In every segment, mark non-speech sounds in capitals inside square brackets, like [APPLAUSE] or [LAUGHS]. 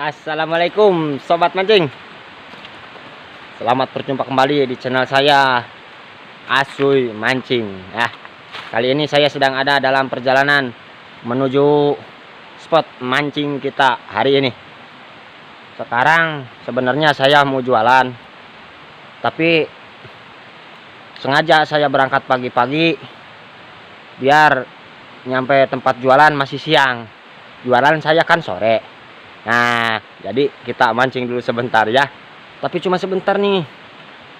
Assalamualaikum sobat mancing. Selamat berjumpa kembali di channel saya Asuy Mancing. Ya, kali ini saya sedang ada dalam perjalanan menuju spot mancing kita hari ini. Sekarang sebenarnya saya mau jualan, tapi sengaja saya berangkat pagi-pagi biar nyampe tempat jualan masih siang. Jualan saya kan sore. Nah, jadi kita mancing dulu sebentar ya. Tapi cuma sebentar nih.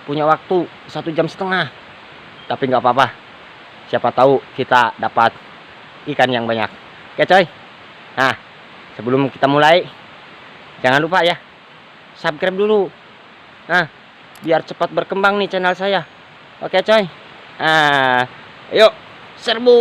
Punya waktu satu jam setengah. Tapi nggak apa-apa. Siapa tahu kita dapat ikan yang banyak. Oke coy. Nah, sebelum kita mulai, jangan lupa ya subscribe dulu. Nah, biar cepat berkembang nih channel saya. Oke coy. Nah, yuk serbu.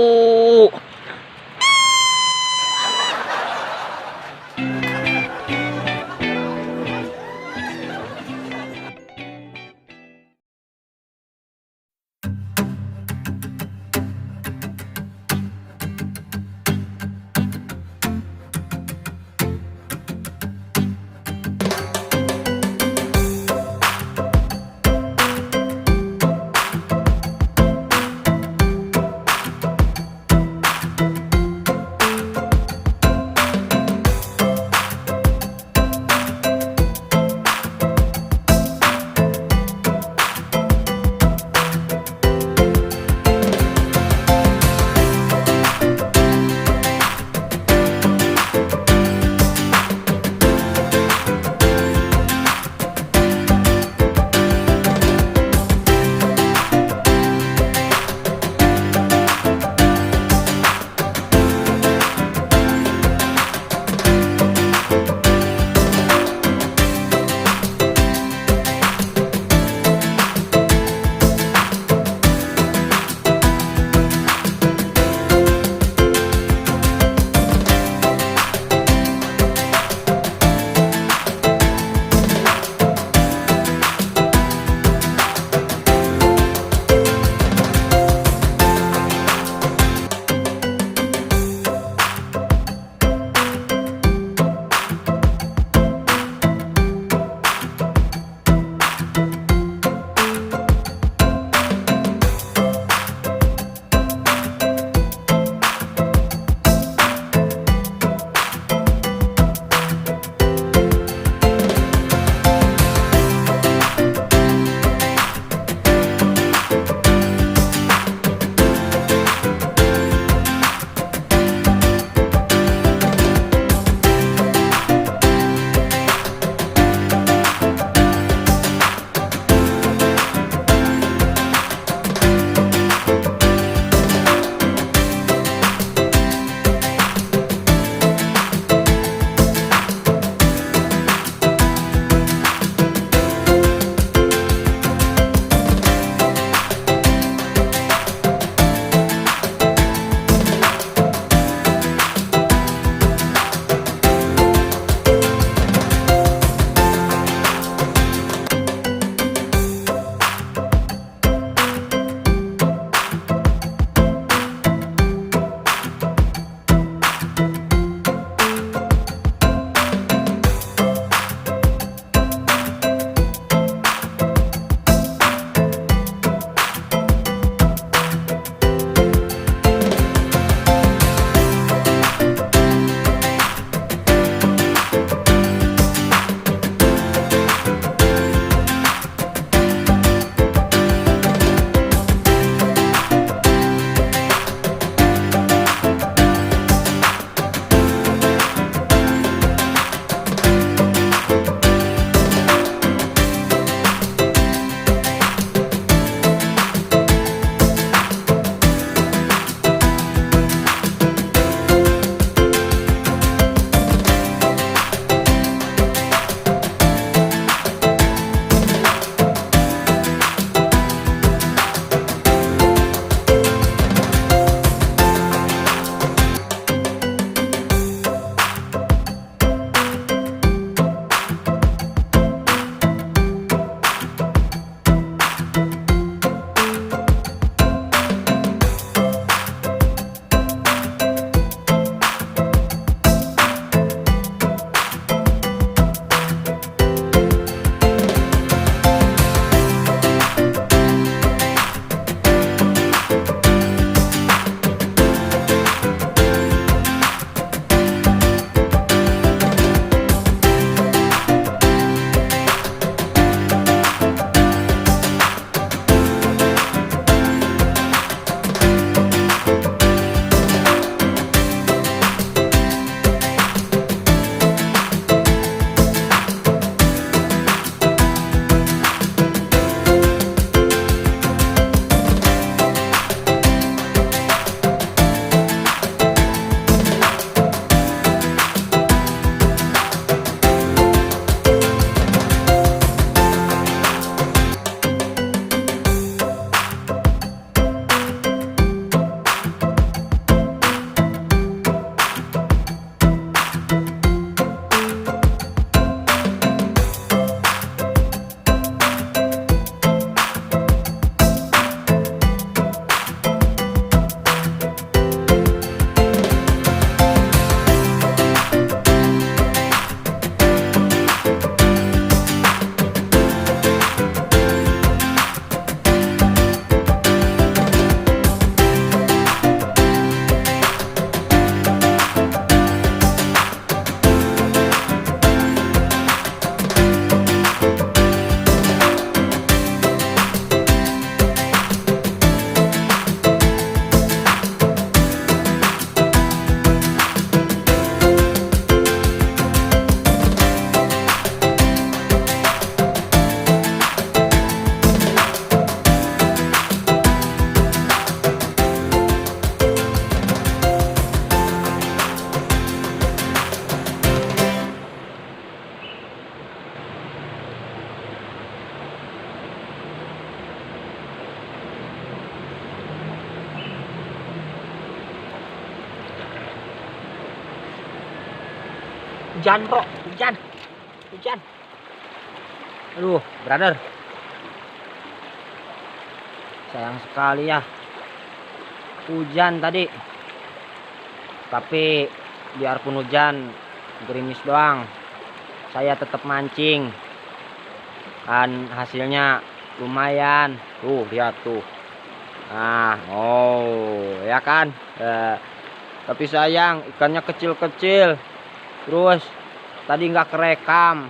Hujan, Bro. Hujan. Hujan. Aduh, brother. Sayang sekali ya. Hujan tadi. Tapi biarpun hujan, gerimis doang. Saya tetap mancing. Kan hasilnya lumayan. Tuh, lihat tuh. Nah, oh, ya kan? Eh, tapi sayang ikannya kecil-kecil. Terus tadi nggak kerekam.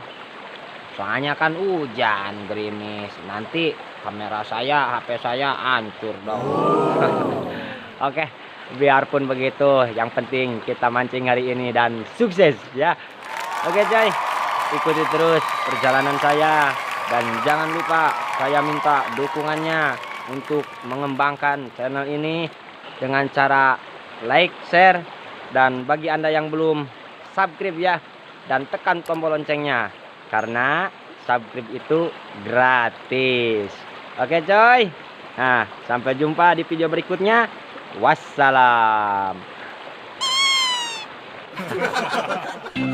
Soalnya kan hujan, gerimis. Nanti kamera saya, HP saya hancur dong. [LAUGHS] Oke, biarpun begitu, yang penting kita mancing hari ini dan sukses ya. Oke, coy. Ikuti terus perjalanan saya dan jangan lupa saya minta dukungannya untuk mengembangkan channel ini dengan cara like, share dan bagi Anda yang belum subscribe ya dan tekan tombol loncengnya karena subscribe itu gratis. Oke coy. Nah, sampai jumpa di video berikutnya. Wassalam. [LAUGHS]